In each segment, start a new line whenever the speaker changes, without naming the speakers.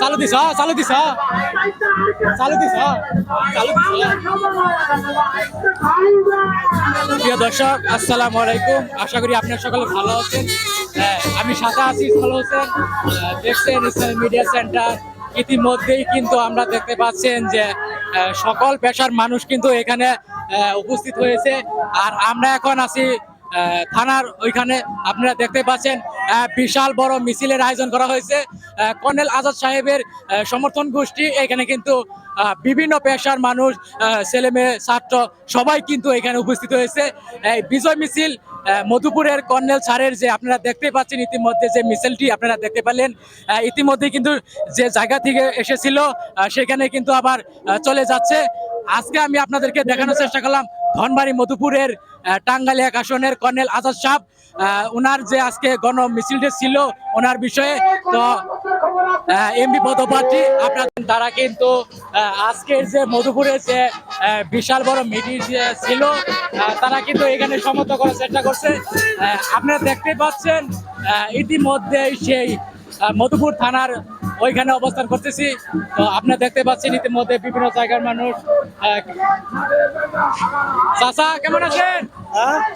চালু দিছ চালু দিছ চালু দিছ চালু দিছ প্রিয় দর্শক আসসালামু আলাইকুম। আশা করি আপনার সকলে ভালো আছেন। হ্যাঁ, আমি সাথে আছি ভালো আহ, দেখছেন ইসলামী মিডিয়া সেন্টার ইতিমধ্যেই কিন্তু আমরা দেখতে পাচ্ছেন যে সকল পেশার মানুষ কিন্তু এখানে উপস্থিত হয়েছে। আর আমরা এখন আছি থানার ওইখানে আপনারা দেখতে পাচ্ছেন বিশাল বড় মিছিলের আয়োজন করা হয়েছে। কর্নেল আজাদ সাহেবের সমর্থন গোষ্ঠী এখানে কিন্তু বিভিন্ন পেশার মানুষ আহ, ছেলে মেয়ে ছাত্র সবাই কিন্তু এখানে উপস্থিত হয়েছে। এই বিজয় মিছিল মধুপুরের কর্নেল স্যারের যে আপনারা দেখতে পাচ্ছেন ইতিমধ্যে যে মিছিলটি আপনারা দেখতে পেলেন ইতিমধ্যে কিন্তু যে জায়গা থেকে এসেছিল সেখানে কিন্তু আবার চলে যাচ্ছে। আজকে আমি আপনাদেরকে দেখানোর চেষ্টা করলাম ধনবাড়ি মধুপুরের টাঙ্গাইল এক আসনের কর্নেল আজাদ সাহ ওনার যে আজকে গণ মিছিলটি ছিল ওনার বিষয়ে তো এমপি পদপ্রার্থী আপনাদের তারা কিন্তু আজকের যে মধুপুরে যে বিশাল বড় মিটিং ছিল তারা কিন্তু এখানে সমর্থন করার চেষ্টা করছে। আপনারা দেখতে পাচ্ছেন আহ, ইতিমধ্যেই সেই মধুপুর থানার ওইখানে অবস্থান করতেছি। তো আপনারা দেখতে পাচ্ছেন ইতিমধ্যে বিভিন্ন জায়গার মানুষ চাচা কেমন আছেন?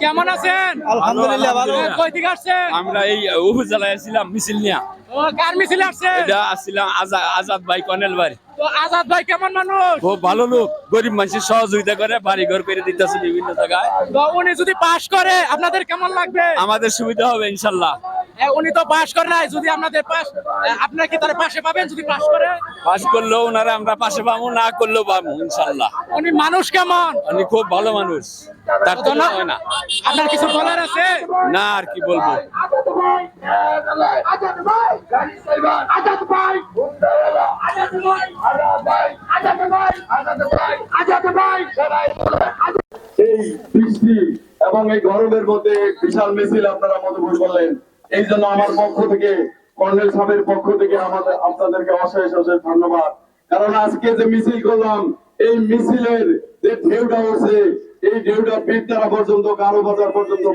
কেমন আছেন?
আলহামদুলিল্লাহ ভালো।
কই থেকে আসছেন?
আমরা এই উপজেলায় আসছিলাম মিছিল নিয়ে।
ও কার মিছিলে আসছেন
এটা আসছিলাম আজাদ ভাই কর্নেল বাড়ি
তো আজাদ ভাই কেমন মানুষ?
খুব ভালো লোক। গরিব মানুষের সহযোগিতা করে বাড়ি ঘর করে দিতেছে বিভিন্ন জায়গায়।
তো উনি যদি পাশ করে আপনাদের কেমন লাগবে?
আমাদের সুবিধা হবে ইনশাল্লাহ।
উনি তো পাশ করে নাই যদি আপনাদের পাশ আপনারা কি তার পাশে পাবেন যদি পাশ করে?
পাস করলেও ওনারা আমরা পাশে পাবো না করলেও পাবো ইনশাল্লাহ
উনি মানুষ কেমন?
উনি খুব ভালো মানুষ তার
তো না-
হয় না।
আপনার কিছু বলার আছে?
না আর কি বলব?
আজাদ ভাই আজাদ ভাই আজাদ ভাই আজাদ ভাই আজাদ ভাই আজাদ ভাই আজাদ ভাই
এই বৃষ্টি এবং এই গরমের মধ্যে বিশাল মিছিল আপনারা মধুপুর করলেন। এই জন্য আমার পক্ষ থেকে, কর্নেল সাহেবের পক্ষ থেকে আমাদের, আপনাদেরকে অশেষ অশেষ ধন্যবাদ। কারণ আজকে যে মিছিল করলাম, এই মিছিলের যে ঢেউটা উঠছে এই ঢেউটা বীরতারা পর্যন্ত কারও বাজার পর্যন্ত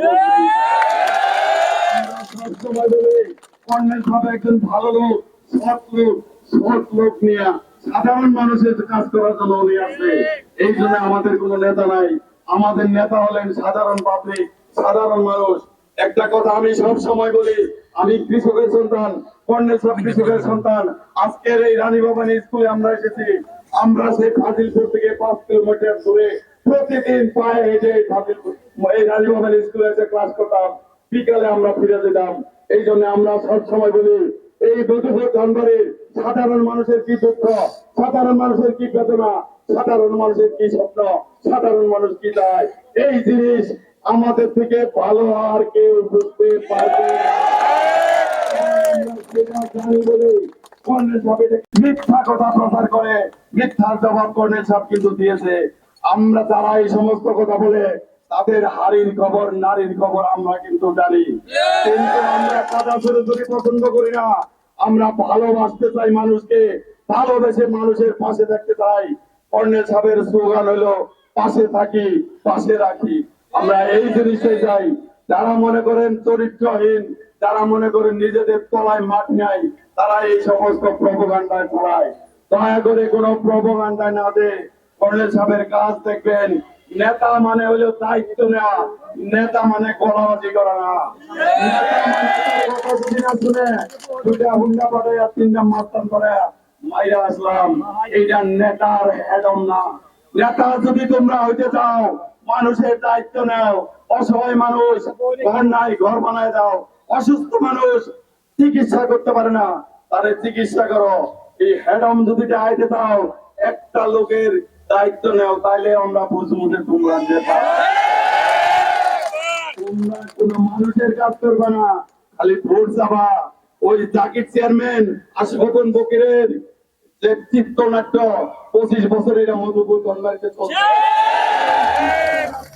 সাধারণ মানুষ। একটা কথা আমি সব সময় বলি, আমি কৃষকের সন্তান কর্নেল সাহেব কৃষকের সন্তান। আজকের এই রানী ভবানী স্কুলে আমরা এসেছি। আমরা সেই ফাজিলপুর থেকে পাঁচ কিলোমিটার দূরে প্রতিদিন পায়ে হেঁটে এই ফাজিলপুর এই রানী ভবানী স্কুলে এসে ক্লাস করতাম। বিকালে আমরা ফিরে যেতাম। এই জন্য আমরা সব সময় বলি, এই মধুপুর ধনবাড়ির সাধারণ মানুষের কি দুঃখ? সাধারণ মানুষের কি বেদনা? সাধারণ মানুষের কি স্বপ্ন? সাধারণ মানুষ কি চায়? এই জিনিস আমাদের থেকে ভালো আর কেউ বুঝতে পারবে আমরা ভালোবাসতে চাই মানুষকে, ভালোবেসে মানুষের পাশে থাকতে চাই। কর্নেল সাহেবের স্লোগান হলো, পাশে থাকি, পাশে রাখি। আমরা এই জিনিসটাই চাই যারা মনে করেন চরিত্রহীন, যারা মনে করেন নিজেদের তলায় মাঠ নাই, তারা এই সমস্ত প্রভোগান্ডায় ছড়ায় দয়া করে কোনো প্রভোগান্ডায় না দে সাহেবের কাজ দেখবেন। নেতা মানে হলো দায়িত্ব নেওয়া। নেতা মানে করা না। মানে শুনে হুন্ডা পাঠাইয়া তিনটা করে মাইরা আসলাম। এইটা নেতার হেডম না। নেতা যদি তোমরা হইতে চাও মানুষের দায়িত্ব নাও। অসহায় মানুষ, ঘর নাই, ঘর বানায় দাও। অসুস্থ মানুষ চিকিৎসা করতে পারে না। তাদের চিকিৎসা করো। এই হেডম যদি আইতে দাও একটা লোকের দায়িত্ব নেও, তাইলে আমরা বুঝব যে তোমরা নেতা তোমরা কোনো মানুষের কাজ করবে না, খালি ভোট যাবা ওই জাকির চেয়ারম্যান আশফাকুন বকিরের যে চিত্রনাট্য পঁচিশ বছর এটা মধুপুর কনভারিতে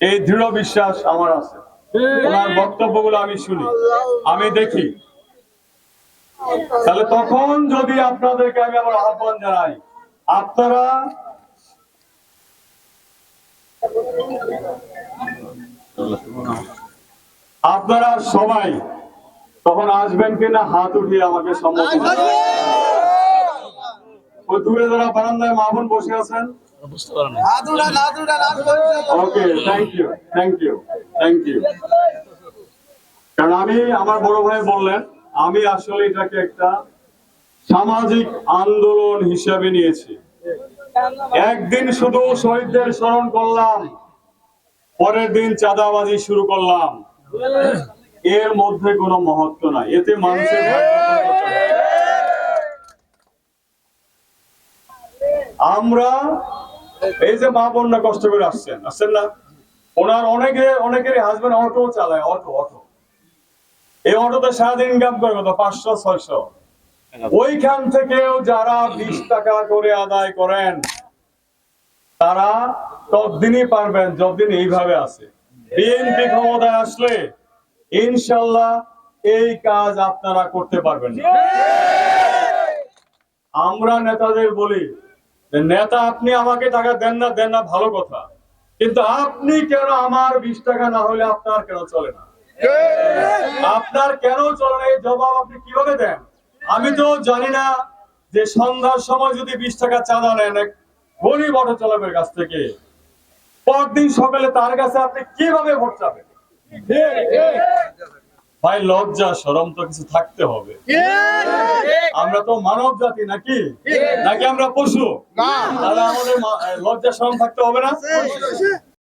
এই
দৃঢ় বিশ্বাস আমার আছে। ওনার বক্তব্যগুলো আমি শুনি। আমি দেখি। তাহলে তখন যদি আপনাদেরকে আমি আমার আহ্বান জানাই আপনারা আপনারা সবাই তখন আসবেন কিনা হাত উঠিয়ে আমাকে সম্মতি জানান। ওই দূরে যারা বারান্দায় মা বোন বসে আছেন। Okay thank you thank you thank you কারণ আমি আমার বড় ভাই বললেন আমি আসলে এটাকে একটা সামাজিক আন্দোলন হিসেবে নিয়েছি। একদিন শুধু শহীদদের স্মরণ করলাম পরের দিন চাঁদাবাজি শুরু করলাম। এর মধ্যে কোনো মহত্ব নাই। এতে মানুষের আমরা এই যে মা বন্যা কষ্ট করে আসছেন আসছেন না? ওনার অনেকে, অনেকেরই হাজবেন্ড অটো চালায় অটো অটো এই অটোতে সারাদিন ইনকাম করে কত? পাঁচশো, ছয়শো। ওইখান থেকেও যারা বিশ টাকা করে আদায় করেন, তারা ততদিনই পারবেন, যতদিন এইভাবে আছে। বিএনপি ক্ষমতায় আসলে ইনশাল্লাহ এই কাজ আপনারা করতে পারবেন আমরা নেতাদের বলি নেতা আপনি আমাকে টাকা দেন না দেন না, ভালো কথা। কিন্তু আপনি কেন আমার বিশ টাকা না হলে আপনার কেন চলে না? আপনার কেন চলে না? এই জবাব আপনি কীভাবে দেন? আমি তো জানি না যে সন্ধ্যার সময় যদি বিশ টাকা চাঁদা নেন, এক গরিব অটো চালকের কাছ থেকে, পরদিন সকালে তার কাছে আপনি কীভাবে ভোট চাবেন? ভাই লজ্জা সরম তো কিছু থাকতে হবে। আমরা তো মানব জাতি নাকি? নাকি আমরা পশু? তাহলে আমাদের লজ্জা সরম থাকতে হবে না?